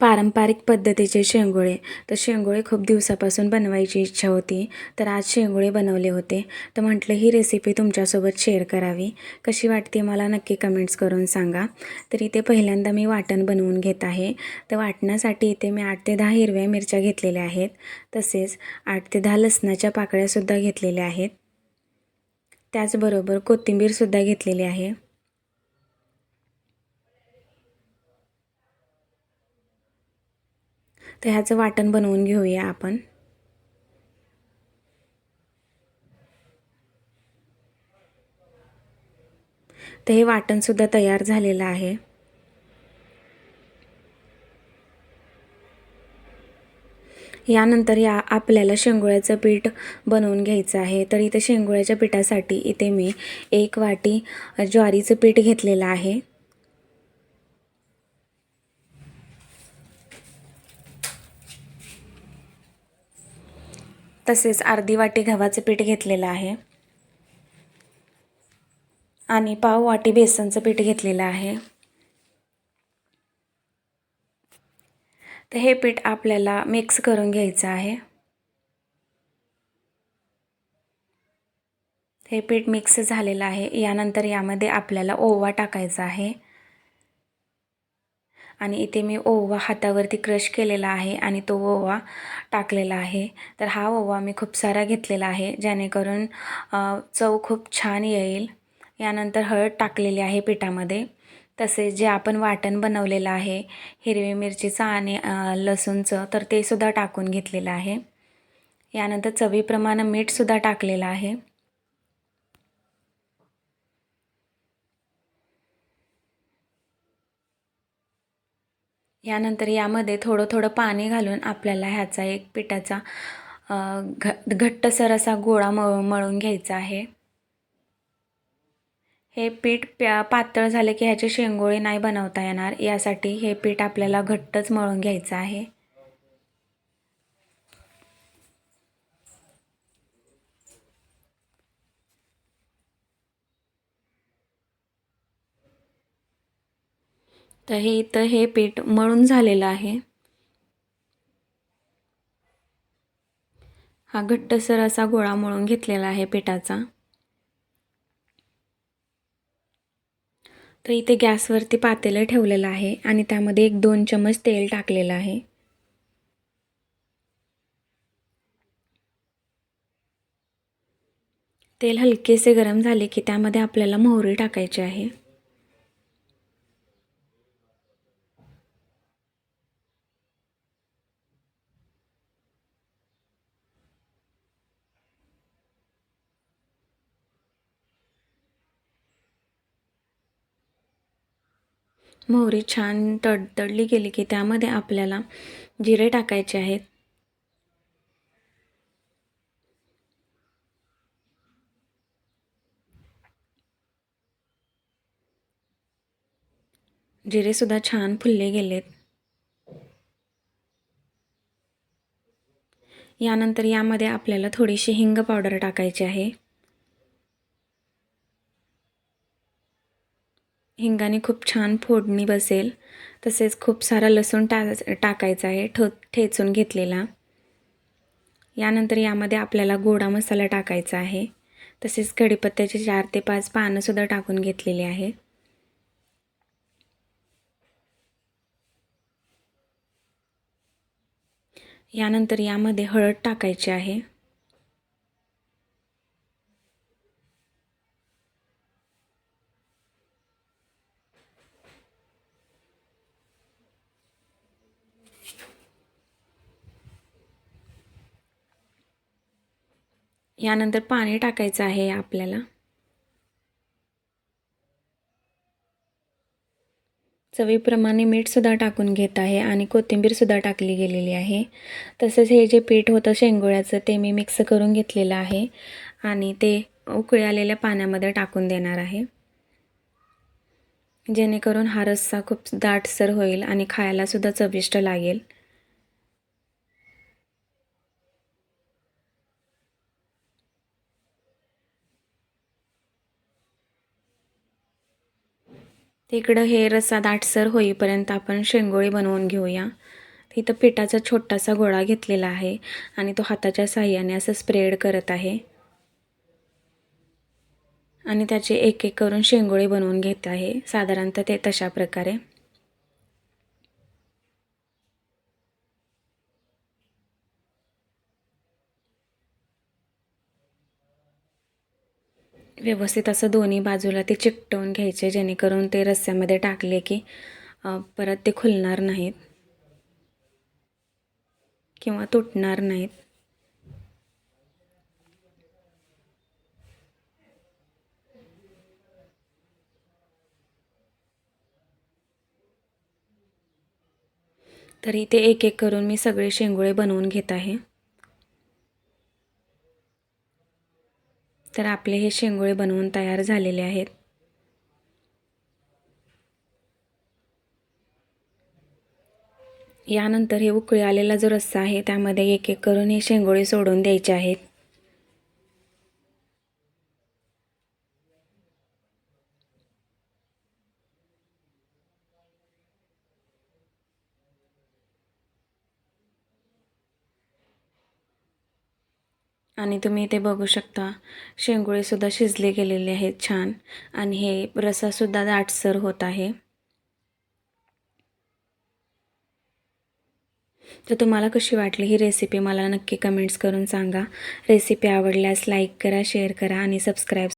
पारंपरिक पद्धतीचे शेंगोळे. तर शेंगोळे खूप दिवसापासून बनवायची इच्छा होती. तर आज शेंगोळे बनवले होते. तर म्हटलं ही रेसिपी तुमच्यासोबत शेअर करावी. कशी वाटते मला नक्की कमेंट्स करून सांगा. तर इथे पहिल्यांदा मी वाटण बनवून घेत आहे. तर वाटण्यासाठी इथे मी आठ ते दहा हिरव्या मिरच्या घेतलेल्या आहेत. तसेच आठ ते दहा लसणाच्या पाकळ्यासुद्धा घेतलेल्या आहेत. त्याचबरोबर कोथिंबीरसुद्धा घेतलेली आहे. तर ह्याचं वाटण बनवून घेऊया आपण. तर हे वाटणसुद्धा तयार झालेलं आहे. यानंतर या आपल्याला शेंगोळ्याचं पीठ बनवून घ्यायचं आहे. तर इथे शेंगोळ्याच्या पिठासाठी इथे मी एक वाटी ज्वारीचं पीठ घेतलेलं आहे. तसेच अर्धी वाटी गव्हाचं पीठ घेतलेलं आहे. आणि पाव वाटी बेसनचं पीठ घेतलेलं आहे. तर हे पीठ आपल्याला मिक्स करून घ्यायचं आहे. हे पीठ मिक्स झालेलं आहे. यानंतर यामध्ये आपल्याला ओवा टाकायचा आहे. आणि इथे मी ओवा हातावरती क्रश केलेला आहे आणि तो ओवा टाकलेला आहे. तर हा ओवा मी खूप सारा घेतलेला आहे जेणेकरून चव खूप छान येईल. यानंतर हळद टाकलेली आहे पिठामध्ये. तसेच जे आपण वाटण बनवलेलं आहे हिरवी मिरचीचं आणि लसूणचं तर ते सुद्धा टाकून घेतलेलं आहे. यानंतर चवीप्रमाणे मीठसुद्धा टाकलेलं आहे. यानंतर यामध्ये थोडं थोडं पाणी घालून आपल्याला ह्याचा एक पिठाचा घ घट्टसर असा गोळा मळ मळून घ्यायचा आहे. हे पीठ प्या पातळ झाले की ह्याचे शेंगोळे नाही बनवता येणार. यासाठी हे पीठ आपल्याला घट्टच मळून घ्यायचं आहे. तर हे इथं हे पीठ मळून झालेलं आहे. हा घट्टसर असा गोळा मळून घेतलेला आहे पिठाचा. तर इथे गॅसवरती पातेलं ठेवलेलं आहे आणि त्यामध्ये एक दोन चमच तेल टाकलेलं आहे. तेल हलकेसे गरम झाले की त्यामध्ये आपल्याला मोहरी टाकायची आहे. मोहरी छान तडतडली गेली की त्यामध्ये आपल्याला जिरे टाकायचे आहेत. जिरेसुद्धा छान फुलले गेलेत. यानंतर यामध्ये आपल्याला थोडीशी हिंग पावडर टाकायची आहे. हिंगाने खूप छान फोडणी बसेल. तसेच खूप सारा लसूण टा टाकायचा आहे ठो ठेचून घेतलेला. यानंतर यामध्ये आपल्याला गोडा मसाला टाकायचा आहे. तसेच कढीपत्त्याचे चार ते पाच पानंसुद्धा टाकून घेतलेली आहे. यानंतर यामध्ये हळद टाकायची आहे. यानंतर पाणी टाकायचं आहे आपल्याला. चवीप्रमाणे मीठसुद्धा टाकून घेत आहे आणि कोथिंबीरसुद्धा टाकली गेलेली आहे. तसंच हे जे पीठ होतं शेंगोळ्याचं ते मी मिक्स करून घेतलेलं आहे आणि ते उकळी आलेल्या पाण्यामध्ये टाकून देणार आहे. जेणेकरून हा रस्सा खूप दाटसर होईल आणि खायलासुद्धा चविष्ट लागेल. तिकडं हे रस्सा दाटसर होईपर्यंत आपण शेंगोळी बनवून घेऊया. इथं पिठाचा छोटासा गोळा घेतलेला आहे आणि तो हाताच्या साह्याने असं स्प्रेड करत आहे. आणि त्याचे एक एक करून शेंगोळे बनवून घेत आहे. साधारणतः ते तशा प्रकारे. व्यवस्थित असं दोन्ही बाजूला ते चिकटवून घ्यायचे जेणेकरून ते रस्स्यामध्ये टाकले की परत ते खुलणार नाहीत. किंवा तुटणार नाहीत. तरी ते एक एक करून मी सगळे शेंगोळे बनवून घेत आहे. तर आपले हे शेंगोळे बनवून तयार झालेले आहेत. यानंतर हे उकळी आलेला जो रस्सा आहे त्यामध्ये एक एक करून हे शेंगोळे सोडून द्यायचे आहेत. आणि तुम्ही इथे बघू शकता शेंगोळेसुद्धा शिजले गेलेले आहेत छान. आणि हे रसासुद्धा दाटसर होत आहे. तर तुम्हाला कशी वाटली ही रेसिपी मला नक्की कमेंट्स करून सांगा. रेसिपी आवडल्यास लाईक करा शेअर करा आणि सबस्क्राईब